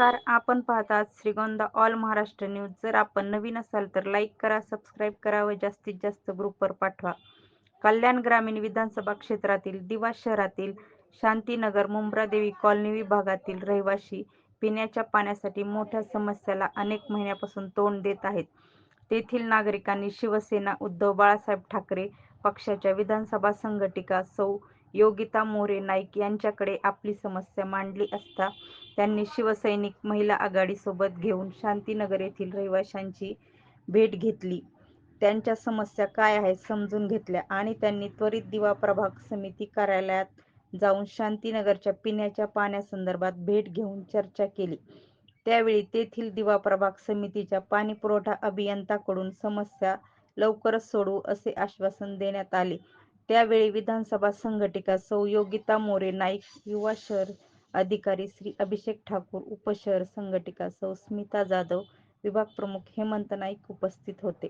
नमस्कार. आपण पाहतात श्रीगोंदा ऑल महाराष्ट्र न्यूज. जर आपण नवीन असाल तर लाईक करा सबस्क्राईब करा व जास्तीत जास्त ग्रुपवर पाठवा. कल्याण ग्रामीण विधानसभा क्षेत्रातील दिवा शहरातील शांतीनगर मुंब्रादेवी कॉलनी विभागातील रहिवासी पिण्याच्या पाण्यासाठी मोठ्या समस्याला अनेक महिन्यापासून तोंड देत आहेत. तेथील नागरिकांनी शिवसेना उद्धव बाळासाहेब ठाकरे पक्षाच्या विधानसभा संघटिका सौ योगिता मोरे नाईक यांच्याकडे आपली समस्या मांडली असता त्यांनी शिवसैनिक महिला आघाडीसोबत घेऊन शांतीनगर येथील रहिवाशांची भेट घेतली. त्यांच्या समस्या काय आहेत समजून घेतल्या आणि त्यांनी त्वरित दिवा प्रभाग समिती कार्यालयात जाऊन शांतीनगरच्या पिण्याच्या पाण्यासंदर्भात भेट घेऊन चर्चा केली. त्यावेळी तेथील दिवा प्रभाग समितीच्या पाणीपुरवठा अभियंत्याकडून समस्या लवकरच सोडवू असे आश्वासन देण्यात आले. त्यावेळी विधानसभा संघटिका सौ योगिता मोरे नाईक युवा शहर अधिकारी श्री अभिषेक ठाकूर उपशहर संघटिका सौ स्मिता जाधव विभाग प्रमुख हेमंत नाईक उपस्थित होते.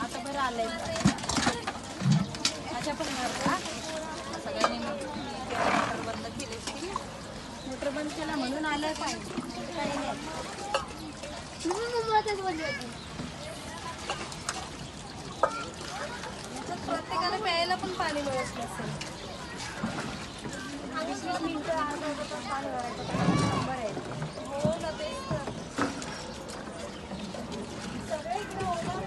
आता बरं आलंय अच्छा पण का सगळ्यांनी मोटर बंद केले केला म्हणून आलं काय काही नाही याच्यात प्रत्येकाला प्यायला पण पाणी मिळत नसेल. पाणी भरायचं तर नंबर आहे हो ना तेच तर सगळे इकडे होणार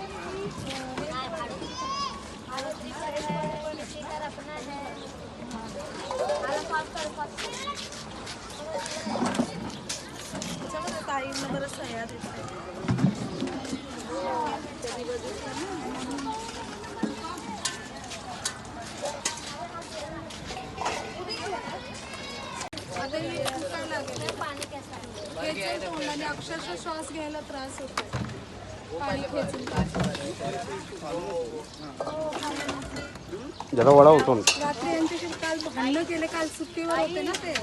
सह्या आता अक्षरशः श्वास घ्यायला त्रास होतो जरा वडा होतो रात्री यांच्याशी काल भांडणं केले काल सुट्टीवर होते ना ते.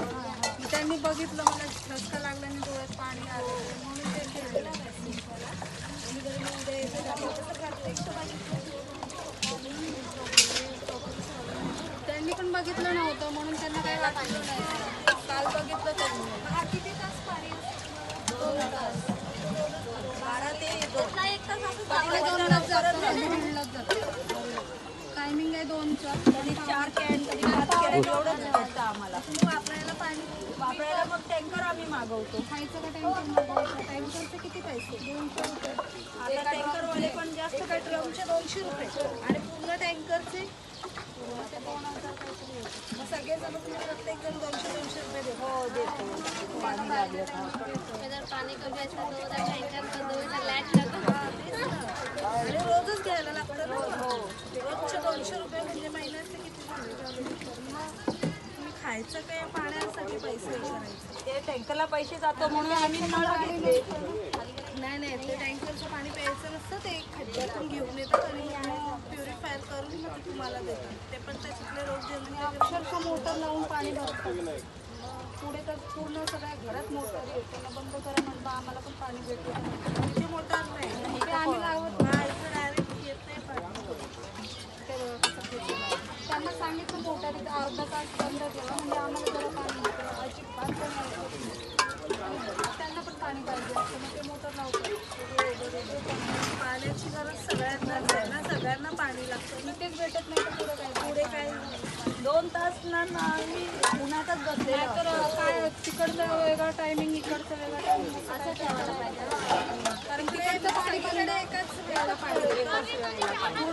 त्यांनी बघितलं मला ठसका लागला आणि डोळ्यात पाणी आलं म्हणून ते केलेलं. त्यांनी पण बघितलं नव्हतं म्हणून त्यांना काही वाटलं नाही. काल बघितलं टायमिंग आहे दोनचा कधी चार कॅन कधी पाच कॅन एवढंच भेटतं आम्हाला वापरायला पाणी वापरायला मग टँकर आम्ही मागवतो खायचं का टँकर मागवतो टँकरचे किती पैसे दोनशे रुपये आता टँकरवाले पण जास्त काय ड्रमचे दोनशे रुपये आणि पूर्ण टँकरचे सगळे दोन हजार मग सगळेजण प्रत्येक जण दोनशे दोनशे रुपये देतो हो देतो पाणी कमी असलं तर उद्या टँकर बंद होईल तर लाइट लागतो हा, तेच ना. आणि रोजच घ्यायला लागतं ना रोजचे दोनशे रुपये म्हणजे महिन्याचे किती झाले मग तुम्ही खायचं काय पाण्यासाठी पैसे हे करायचे ते टँकरला पैसे जातो म्हणून आम्ही नळ घेतले. नाही नाही ते टँकरचं पाणी प्यायचं नसतं ते खड्ड्यातून घेऊन येतात आणि प्युरिफायर करून मग ते तुम्हाला देतात. ते पण त्याच्यातले रोज जन्म अक्षरशः मोटर लावून पाणी भरतात. पुढे तर पूर्ण सगळ्या घरात मोटर येते. ना बंद करा म्हणता आम्हाला पण पाणी भेटलं. आमची मोटर नाही ते आम्ही लावत नाही इथं डायरेक्ट येत नाही पाणी ते बघा कसं खेचून आहे. त्यांना सांगितलं मोटर इथं अर्धा तास बंद केला म्हणजे आम्हाला जरा पाणी भेटेल अजिबात पण नाही त्यांना पण पाणी पाहिजे असतं मग ते मोटर पाण्याची गरज सगळ्यांनाच आहे ना सगळ्यांना पाणी लागतं. इथेच भेटत नाही तर पुढे काय? पुढे काय? दोन तास ना आम्ही उन्हातच बसलेलो तर काय तिकडचं वेगळा टायमिंग इकडचं वेगळा टायमिंग असं ठेवायला पाहिजे. कारण तिकडचं पाणी पण एकाच वेळेला पाहिजे